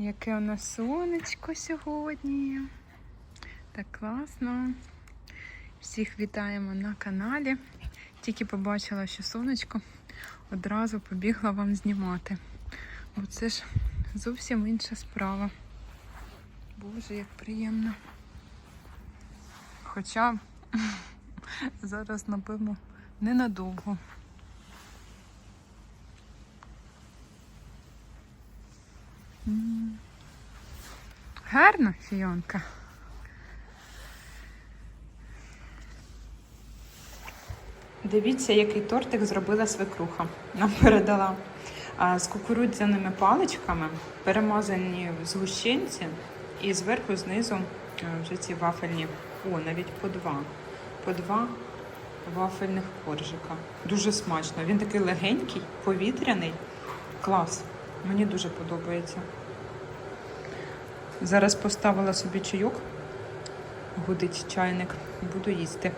Яке у нас сонечко сьогодні. Так класно. Всіх вітаємо на каналі. Тільки побачила, що сонечко, одразу побігла вам знімати. Бо це ж зовсім інша справа. Боже, як приємно. Хоча зараз, напевно, ненадовго. М. Гарно, фіонка. Дивіться, який тортик зробила свекруха. Нам передала з кукурудзяними паличками, перемазані в згущенці, і зверху знизу вже ці вафельні. О, навіть по два. По два вафельних коржика. Дуже смачно. Він такий легенький, повітряний. Клас. Мені дуже подобається. Зараз поставила собі чайок. Гудить чайник. Буду їсти.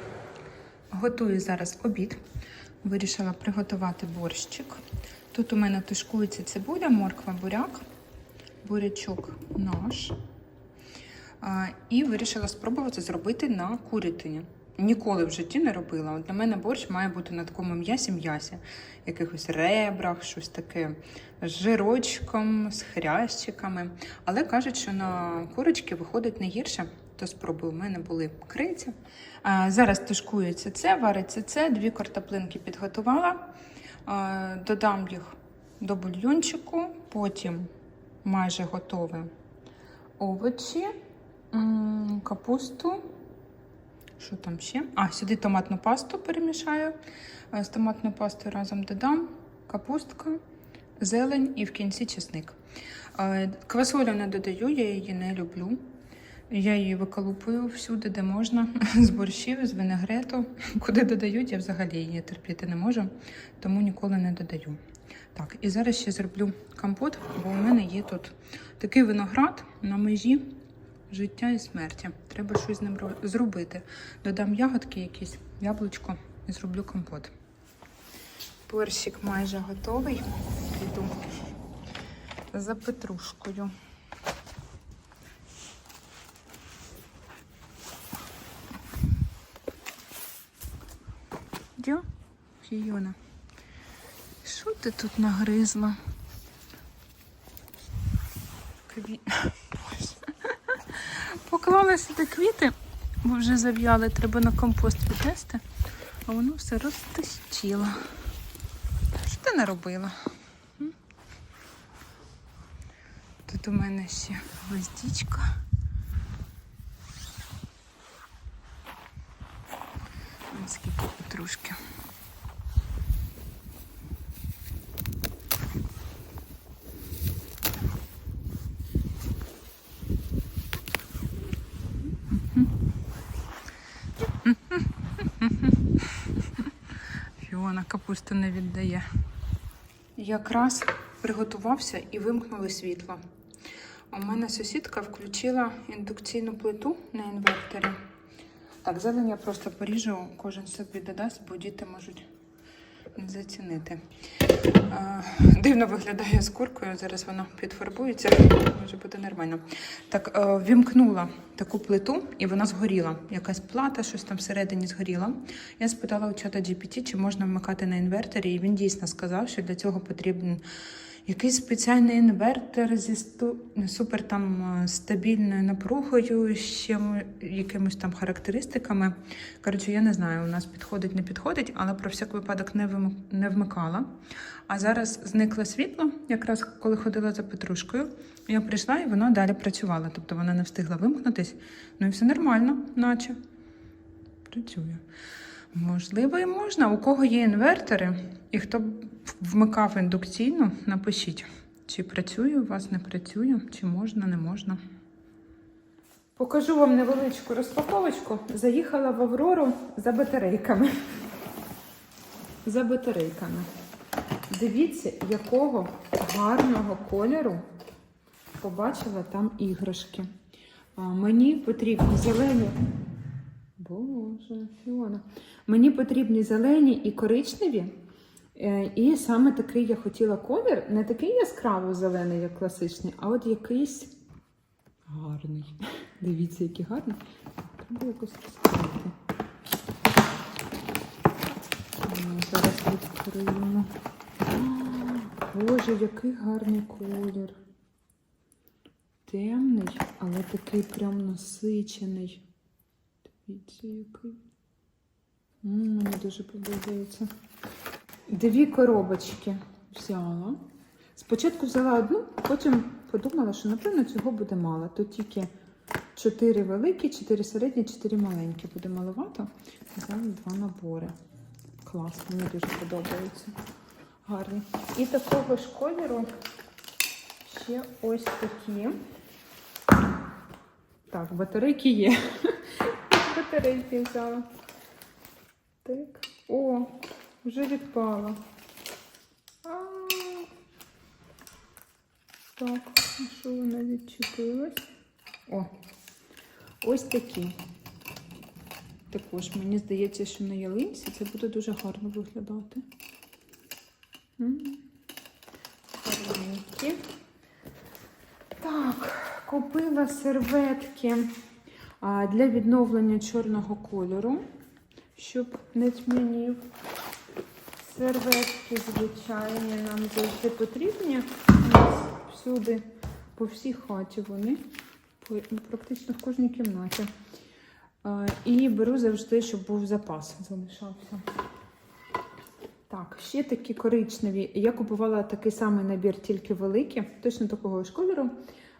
Готую зараз обід. Вирішила приготувати борщик. Тут у мене тушкується цибуля, морква, буряк, бурячок наш. І вирішила спробувати зробити на курятині. Ніколи в житті не робила. От для мене борщ має бути на такому м'ясі-м'ясі, якихось ребрах, щось таке з жирочком, з хрящиками. Але кажуть, що на курочки виходить не гірше. То спробую. У мене були крильця. А, зараз тушкується це, вариться це. Дві картоплинки підготувала. А, додам їх до бульйончику, потім майже готові овочі, капусту. Що там ще? А, сюди томатну пасту перемішаю. Е, З томатною пастою разом додам капустка, зелень і в кінці чесник. Е, Квасолю не додаю, я її не люблю. Я її виколупую всюди, де можна, з борщів, з винегрету. Куди додають, я взагалі її терпіти не можу, тому ніколи не додаю. Так, і зараз ще зроблю компот, бо у мене є тут такий виноград на межі життя і смерті. Треба щось з ним зробити. Додам ягодки якісь, яблучко і зроблю компот. Персик майже готовий. Піду за петрушкою. Фіона. Що ти тут нагризла? Кві... Боже. Поклала сюди квіти, бо вже зав'яли, треба на компост віднести, а воно все розтащило. Що ти не робила? Тут у мене ще гвоздичка. Ось скільки петрушки. Фіона капусту не віддає. Якраз приготувався і вимкнули світло. У мене сусідка включила індукційну плиту на інверторі. Так, зелень я просто поріжу, кожен собі додасть, бо діти можуть зацінити. Дивно виглядає з куркою, зараз вона підфарбується, може буде нормально. Так, е, вімкнула таку плиту і вона згоріла. Якась плата, щось там всередині згоріла. Я спитала у чата GPT, чи можна вмикати на інверторі, і він дійсно сказав, що для цього потрібен якийсь спеціальний інвертор зі сту... супер там е, стабільною напругою, ще якимось там характеристиками. Коротше, я не знаю, у нас підходить, не підходить, але про всяк випадок не, вим... не вмикала. А зараз зникло світло, якраз коли ходила за Петрушкою. Я прийшла і воно далі працювало. Тобто вона не встигла вимкнутись. Ну і все нормально, наче. Працює. Можливо, і можна. У кого є інвертори, і хто вмикав індукційно, напишіть, чи працює у вас, не працює, чи можна, не можна. Покажу вам невеличку розпаковочку. Заїхала в Аврору за батарейками. За батарейками. Дивіться, якого гарного кольору побачила там іграшки. А, мені потрібні зелені. Боже, Фіона. Мені потрібні зелені і коричневі. Е, І саме такий я хотіла колір, не такий яскраво зелений, як класичний, а от якийсь гарний. Дивіться, який гарний. Треба якось розкрити. Зараз відкриємо. Боже, який гарний колір. Темний, але такий прям насичений. Дивіться, який. Мені дуже подобається. Дві коробочки взяла. Спочатку взяла одну, потім подумала, що напевно цього буде мало. Тут тільки чотири великі, чотири середні, чотири маленькі. Буде маловато. Взяла два набори. Клас, мені дуже подобається. Гарні. І такого ж кольору ще ось такі. Так, батарейки є. Батарейки взяла. Так. О, вже відпала. Так, що вона відчепилась? О, ось такі. Також мені здається, що на ялинці це буде дуже гарно виглядати. Гарненькі. Так, купила серветки для відновлення чорного кольору, щоб не тьмянів. Серветки, звичайні, нам завжди потрібні. У нас всюди, по всій хаті вони, ну, практично в кожній кімнаті. І беру завжди, щоб був запас залишався. Так, ще такі коричневі. Я купувала такий самий набір, тільки великі, точно такого ж кольору,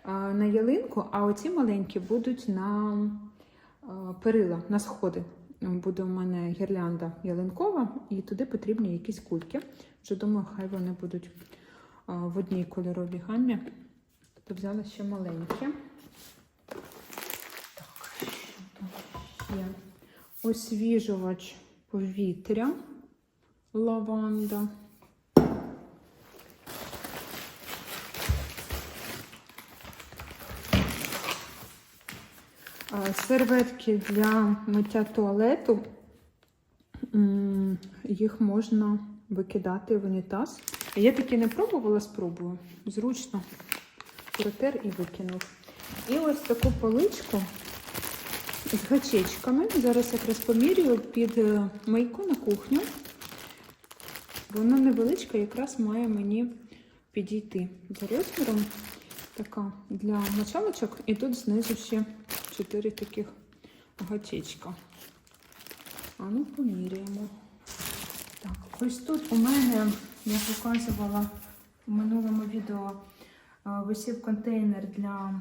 на ялинку, а оці маленькі будуть на перила, на сходи. Буде у мене гірлянда ялинкова, і туди потрібні якісь кульки. Вже думаю, хай вони будуть в одній кольоровій гамі. То взяла ще маленькі. Так, що? Освіжувач повітря. Лаванда. Серветки для миття туалету. Їх можна викидати в унітаз. Я таки не пробувала, спробую. Зручно. Протер і викинув. І ось таку поличку з гачечками. Зараз якраз помірюю під е, мийку на кухню. Вона невеличка, якраз має мені підійти за розміром. Така для мочалочок. І тут знизу ще чотири таких гачечка. А ну поміряємо. Так, ось тут у мене, я показувала в минулому відео, висів контейнер для,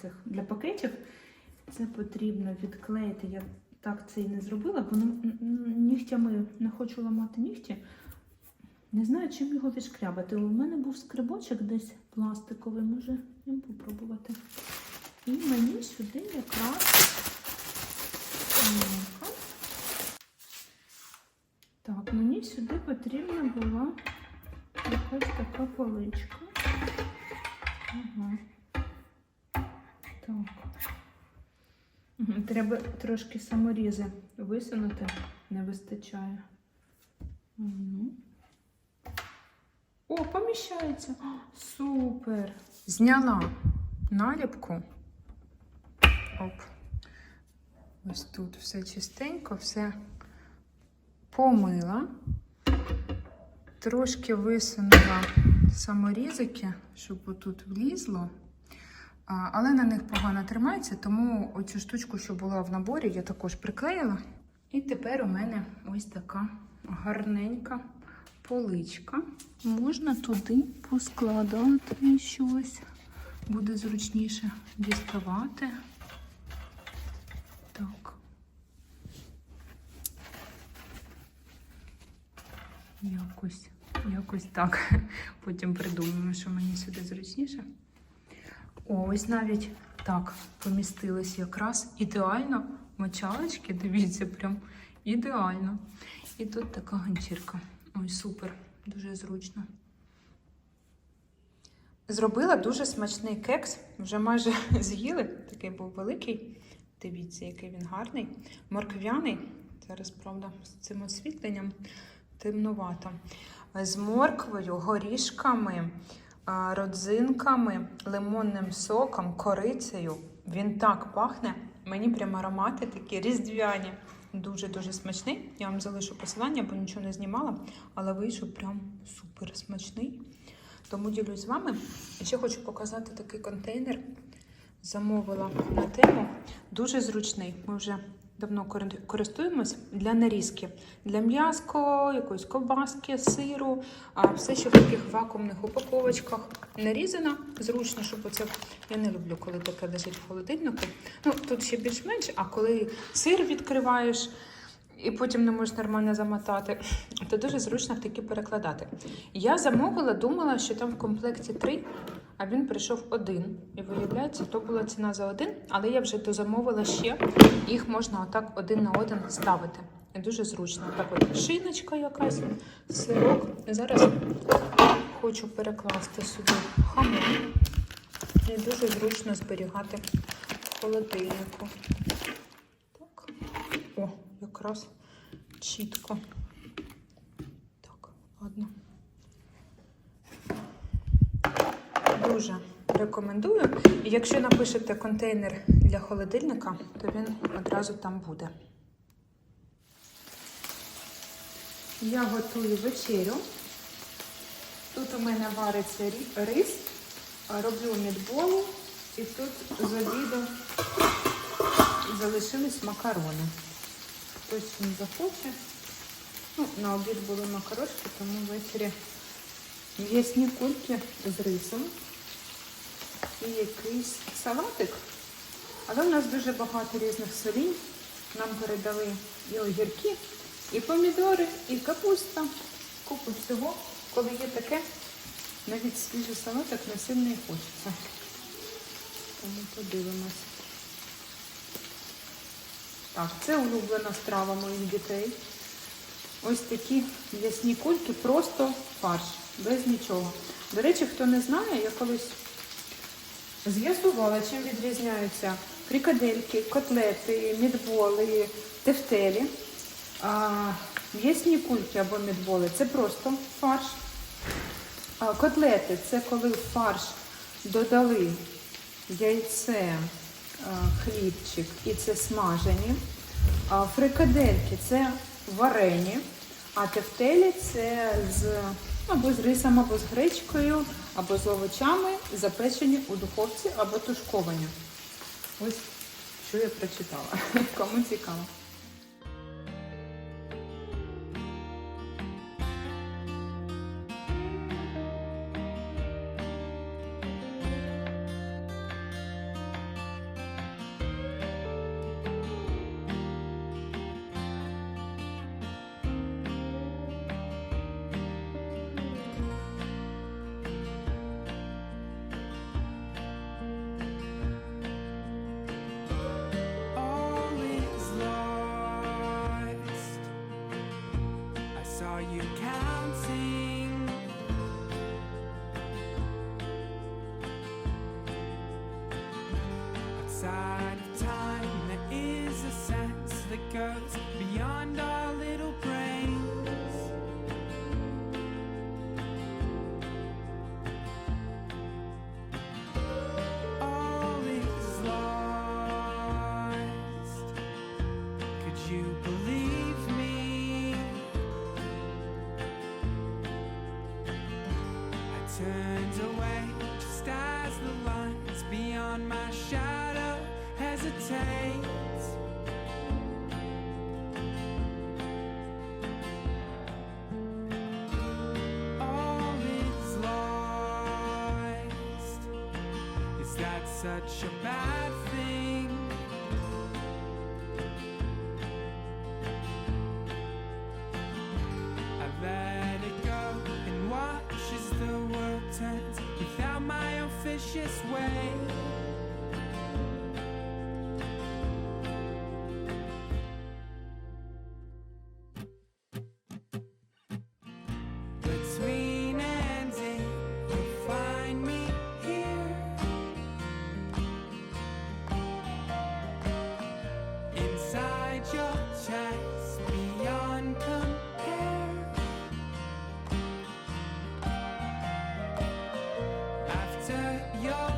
цих, для пакетів. Це потрібно відклеїти. Я так це і не зробила, бо ну, нігтями не хочу ламати нігті. Не знаю, чим його відшкрябати. У мене був скрибочок десь пластиковий, може ним попробувати. І мені сюди якраз. Так, мені сюди потрібна була якась така поличка. Ага. Так. Треба трошки саморізи висунути, не вистачає. О, поміщається. Супер. Зняла наліпку. Оп. Ось тут все чистенько, все помила. Трошки висунула саморізики, щоб отут влізло. Але на них погано тримається, тому оцю штучку, що була в наборі, я також приклеїла. І тепер у мене ось така гарненька поличка. Можна туди поскладати щось. Буде зручніше діставати. Так. Якось, якось так. Потім придумаємо, що мені сюди зручніше. Ось навіть так помістились якраз ідеально. Мочалочки, дивіться, прям ідеально. І тут така ганчірка. Ой, супер, дуже зручно. Зробила дуже смачний кекс, вже майже з'їли. Такий був великий. Дивіться, який він гарний. Морквяний. Зараз, правда, з цим освітленням темнувато. З морквою, горішками, родзинками, лимонним соком, корицею. Він так пахне. Мені прямо аромати такі різдвяні. Дуже-дуже смачний. Я вам залишу посилання, бо нічого не знімала, але вийшов прям супер смачний. Тому ділюсь з вами. І ще хочу показати такий контейнер. Замовила на тему. Дуже зручний. Ми вже давно кори- користуємось для нарізки. Для м'язко, якоїсь ковбаски, сиру, а все ще в таких вакуумних упаковочках нарізано. Зручно, щоб оце. Я не люблю, коли таке лежить в холодильнику. Ну, тут ще більш-менш, а коли сир відкриваєш. І потім не можеш нормально замотати, то дуже зручно в такі перекладати. Я замовила, думала, що там в комплекті три, а він прийшов один. І виявляється, то була ціна за один, але я вже дозамовила ще. Їх можна отак один на один ставити. І дуже зручно. Так от шиночка якась, сирок. Зараз хочу перекласти сюди хамон. І дуже зручно зберігати в холодильнику. Так. О, якраз чітко. Так, ладно. Дуже рекомендую. І якщо напишете контейнер для холодильника, то він одразу там буде. Я готую вечерю. Тут у мене вариться рис, роблю мідболу, і тут з обіду залишились макарони. Хтось не захоче. Ну, на обід були макарошки, тому ввечері м'ясні кульки з рисом і якийсь салатик. Але в нас дуже багато різних солінь. Нам передали і огірки, і помідори, і капуста. Купу всього. Коли є таке, навіть свіжий салатик не сильно і хочеться. Тому подивимось. Так, це улюблена страва моїх дітей. Ось такі м'ясні кульки, просто фарш, без нічого. До речі, хто не знає, я колись з'ясувала, чим відрізняються фрикадельки, котлети, мідболи, тефтелі. М'ясні кульки або мідболи це просто фарш. А, котлети це коли в фарш додали яйце, хлібчик і це смажені. А фрикадельки це варені, а тефтелі це з або з рисом, або з гречкою, або з овочами, запечені у духовці або тушковані. Ось що я прочитала. Кому цікаво. Outside of time, there is a sense that goes beyond our that such a bad thing? set your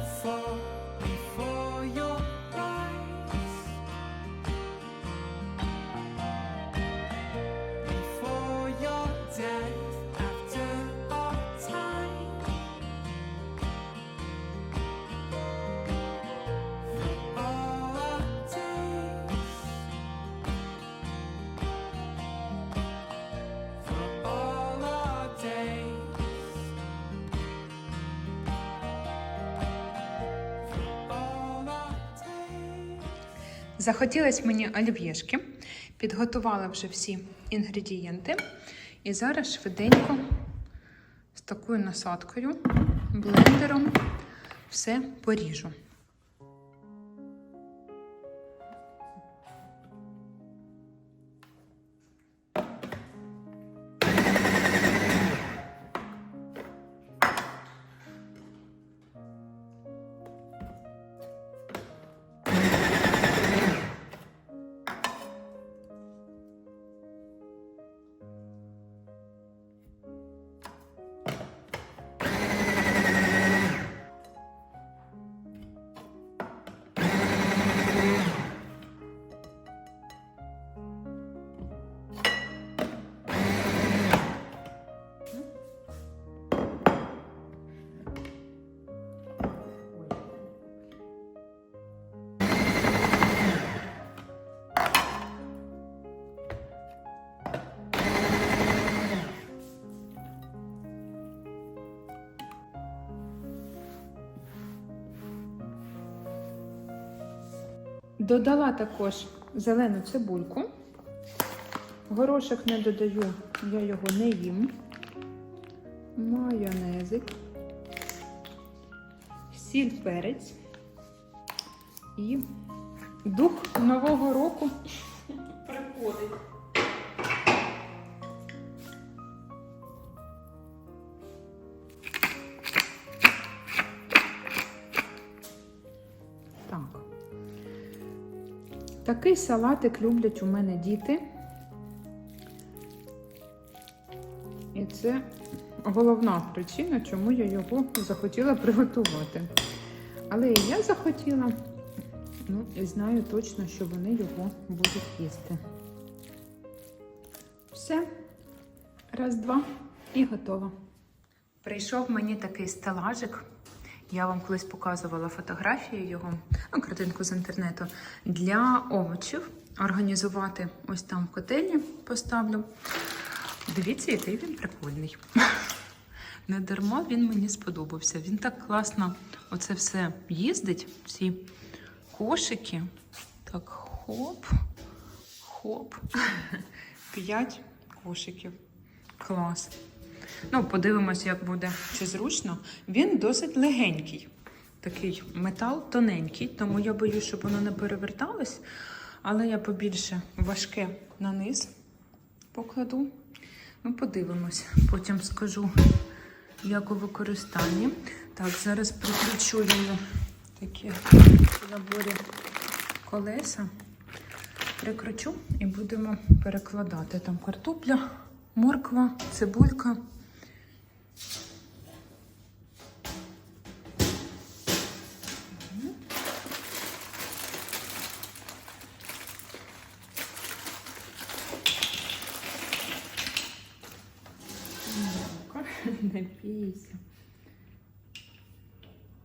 Захотілось мені олів'єшки. Підготувала вже всі інгредієнти. І зараз швиденько з такою насадкою, блендером все поріжу. Додала також зелену цибульку. Горошок не додаю, я його не їм. Майонезик, сіль перець і дух Нового року приходить. Такий салатик люблять у мене діти. І це головна причина, чому я його захотіла приготувати. Але і я захотіла, ну і знаю точно, що вони його будуть їсти. Все. Раз, два і готово. Прийшов мені такий стелажик. Я вам колись показувала фотографію його, ну, картинку з інтернету, для овочів. Організувати ось там в котельні поставлю. Дивіться, який він прикольний. Не дарма він мені сподобався. Він так класно оце все їздить, всі кошики. Так, хоп, хоп. П'ять кошиків. Клас. Ну, подивимось, як буде чи зручно. Він досить легенький. Такий метал тоненький, тому я боюсь, щоб воно не переверталось. Але я побільше важке на низ покладу. Ну, подивимось. Потім скажу, як у використанні. Так, зараз прикручу йому такі наборі колеса. Прикручу і будемо перекладати. Там картопля, морква, цибулька. Не.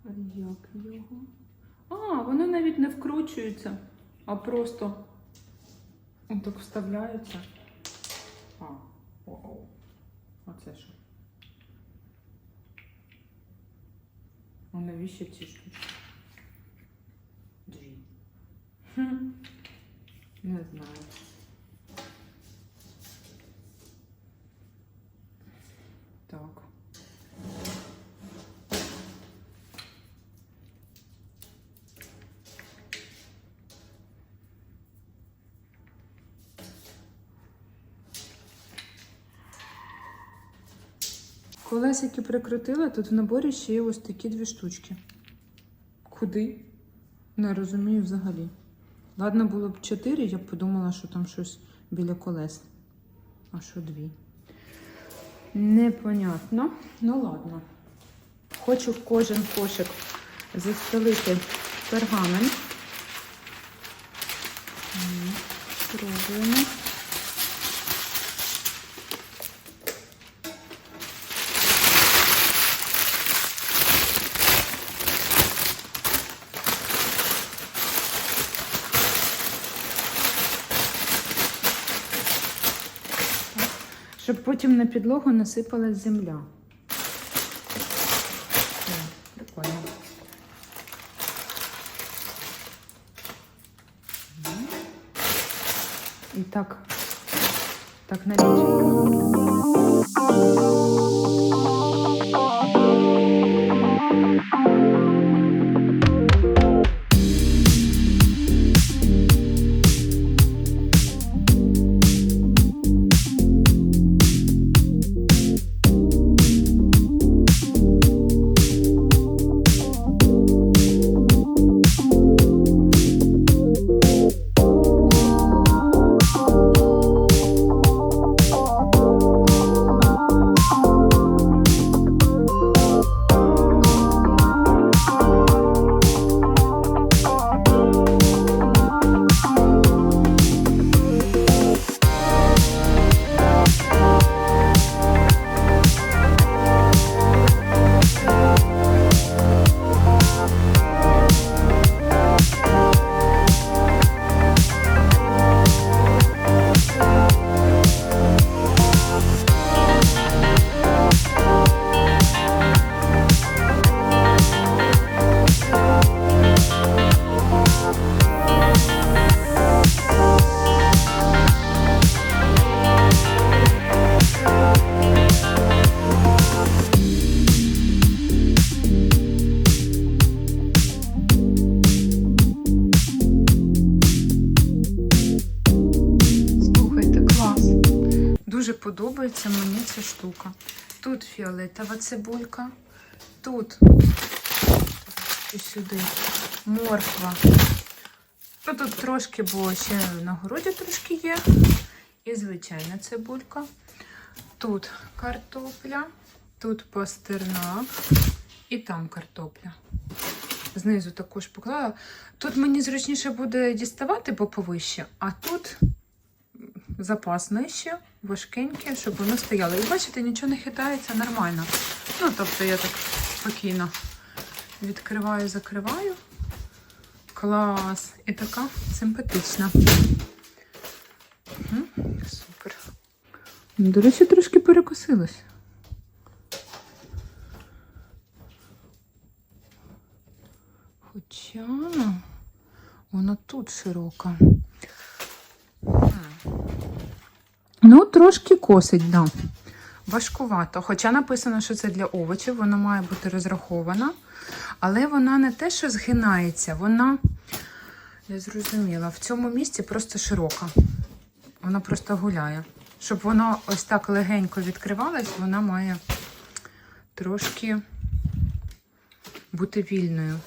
А як його? А, воно навіть не вкручується, а просто так вставляється. А, о-о. Оце що? А навіщо ці штучки? Дві. Хм. Не знаю. Так. Колесики прикрутила, тут в наборі ще є ось такі дві штучки. Куди? Не розумію взагалі. Ладно, було б чотири, я б подумала, що там щось біля колес. А що дві? Непонятно. Ну ладно. Хочу в кожен кошик застелити пергамент. М, щоб потім на підлогу насипалась земля. Прикольно. І так, так налічить. Подобається мені ця штука. Тут фіолетова цибулька, тут і сюди морква. Ну, тут трошки, бо ще на городі трошки є. І звичайна цибулька. Тут картопля, тут пастернак і там картопля. Знизу також поклала. Тут мені зручніше буде діставати, бо повище, а тут запас нижче, важкеньке, щоб воно стояло. І бачите, нічого не хитається нормально. Ну, тобто я так спокійно відкриваю, закриваю. Клас! І така симпатична. Мгм, Супер. До речі, трошки перекосилась. Хоча вона тут широка. Ну, трошки косить, да. Важкувато. Хоча написано, що це для овочів, вона має бути розрахована. Але вона не те, що згинається, вона, я зрозуміла, в цьому місці просто широка. Вона просто гуляє. Щоб воно ось так легенько відкривалось, вона має трошки бути вільною.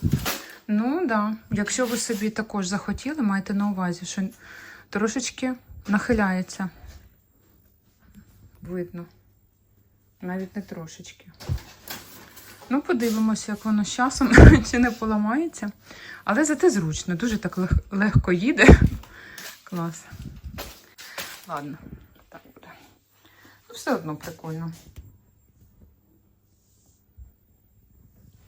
Ну, так. Да. Якщо ви собі також захотіли, майте на увазі, що трошечки нахиляється. Видно. Навіть не трошечки. Ну, подивимося, як воно з часом чи не поламається. Але зате зручно, дуже так лег- легко їде. Клас. Ладно, так буде. Ну, все одно прикольно.